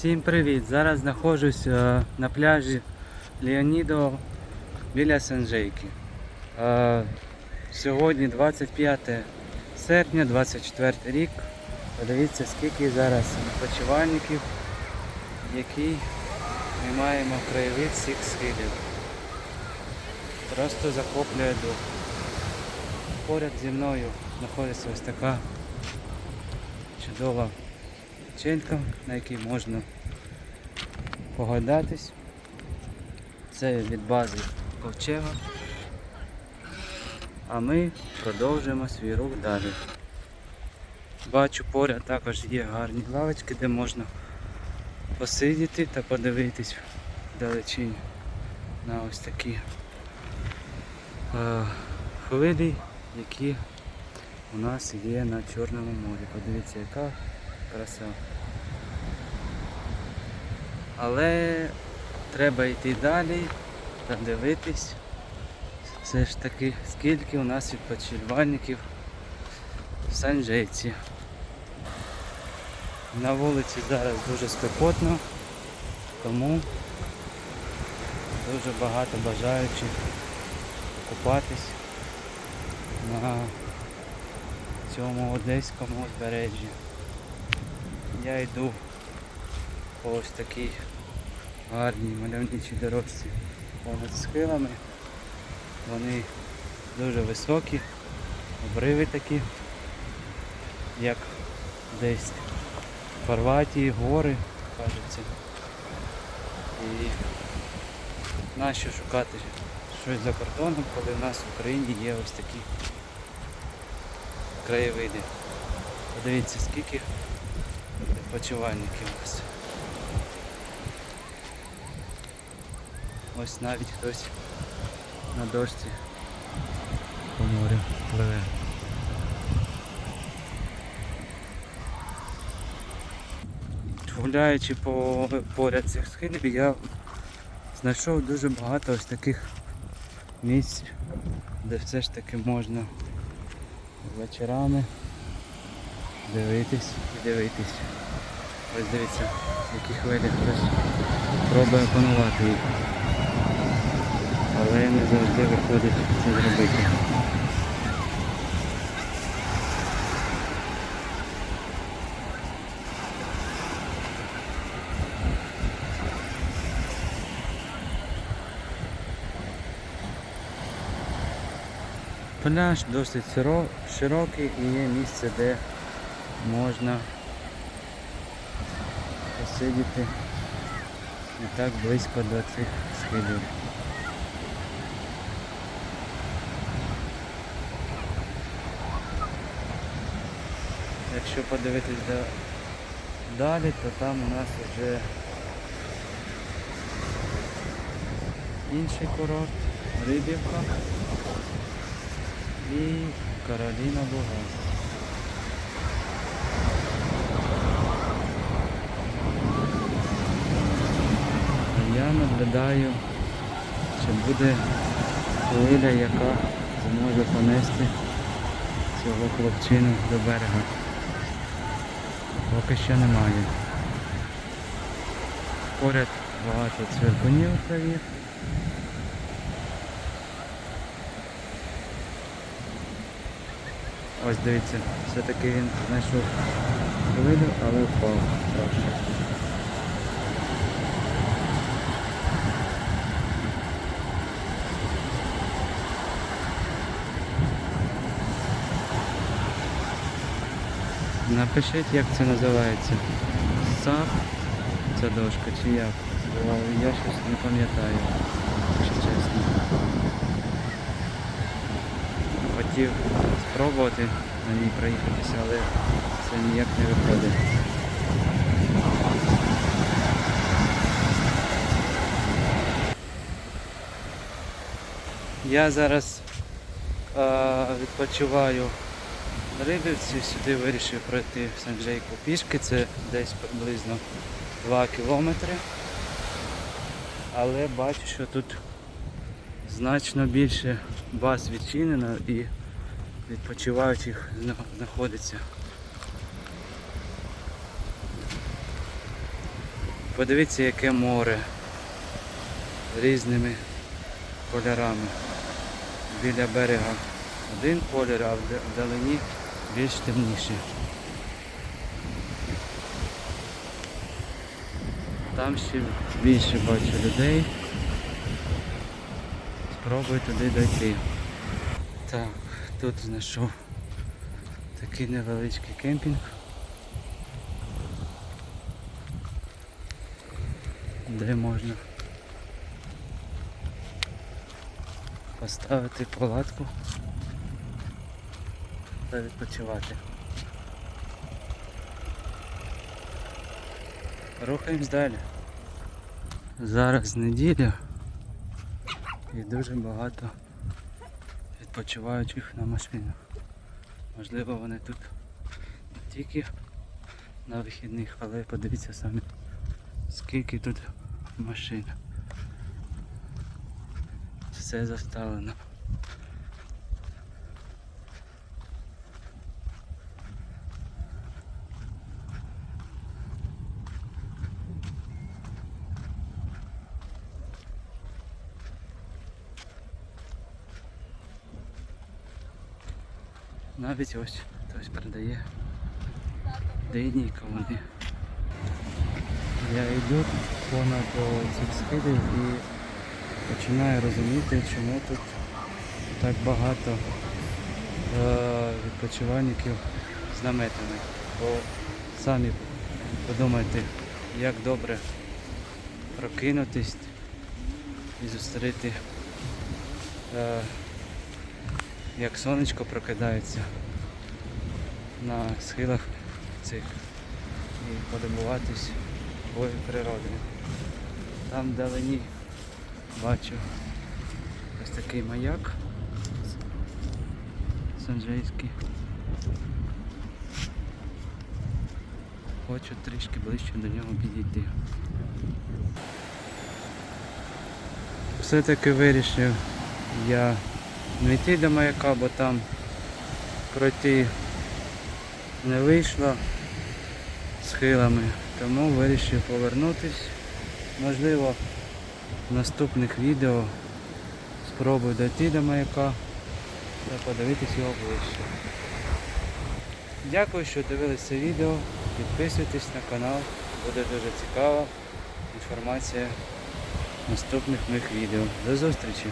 Всім привіт! Зараз знаходжусь е, на пляжі Леонідо біля Санжейки. Е, Сьогодні 25 серпня, 24 рік. Подивіться, скільки зараз відпочивальників, які ми маємо краєвид всіх схилів. Просто захоплює дух. Поряд зі мною знаходиться ось така чудова Челька, на якій можна погойдатись. Це від бази ковчега. А ми продовжуємо свій рух далі. Бачу, поряд також є гарні лавочки, де можна посидіти та подивитись вдалечінь на ось такі е, хвилі, які у нас є на Чорному морі. Подивіться, яка краса. Але треба йти далі та дивитись все ж таки, скільки у нас відпочивальників в Санжейці. На вулиці зараз дуже спекотно, тому дуже багато бажаючих купатись на цьому одеському узбережжі. Я йду ось такій гарній мальовничій дорожці понад схилами. Вони дуже високі, обриви такі, як десь в Хорватії, гори, кажеться. І нащо шукати щось за кордоном, коли в нас в Україні є ось такі краєвиди. Подивіться, скільки відпочивальників у нас. Ось навіть хтось на дошці по морю пливе. Гуляючи по поряд цих схилів, я знайшов дуже багато ось таких місць, де все ж таки можна вечорами дивитись і дивитись. Ось дивіться, які хвилі хтось пробує панувати їх. Але не завжди виходить це зробити. Пляж досить широкий і є місце, де можна посидіти не так близько до цих схилів. Якщо подивитись да- далі, то там у нас вже інший курорт, Рибівка і Кароліна Буга. Я наблюдаю, чи буде хвиля, яка зможе понести цього хлопчину до берега. Поки що немає. Поряд багато цвіркунів траві. Ось дивіться, все-таки він знайшов виду, але впав трошки. Напишіть, як це називається. Сап, ця дошка чи як? Я щось не пам'ятаю, якщо чесно. Хотів спробувати на ній проїхатися, але це ніяк не виходить. Я зараз е, відпочиваю Рибівці, сюди вирішив пройти в Санджейку пішки, це десь приблизно 2 кілометри. Але бачу, що тут значно більше баз відчинено і відпочиваючих знаходиться. подивіться, яке море різними кольорами. Біля берега один колір, а вдалині більш темніший. Там ще більше бачу людей. Спробую туди дойти. Так, тут знайшов такий невеличкий кемпінг. Де можна поставити палатку та відпочивати. Рухаємось далі. Зараз неділя і дуже багато відпочиваючих на машинах. Можливо вони тут не тільки на вихідних, але подивіться самі скільки тут машин. Все заставлено. Навіть ось хтось продає дині і кавуни. Я йду понад цих схилів і починаю розуміти, чому тут так багато е, відпочивальників з наметами. Бо самі подумайте, як добре прокинутись і зустріти, е, як сонечко прокидається на схилах цих і полюбуватись такою природою. Там вдалині бачу ось такий маяк Санджейський. Хочу трішки ближче до нього підійти. Все-таки вирішив я не йти до маяка, бо там пройти не вийшло схилами, тому вирішив повернутись. Можливо, в наступних відео спробую дойти до маяка та подивитись його ближче. Дякую, що дивилися це відео. Підписуйтесь на канал, буде дуже цікава інформація наступних моїх відео. До зустрічі!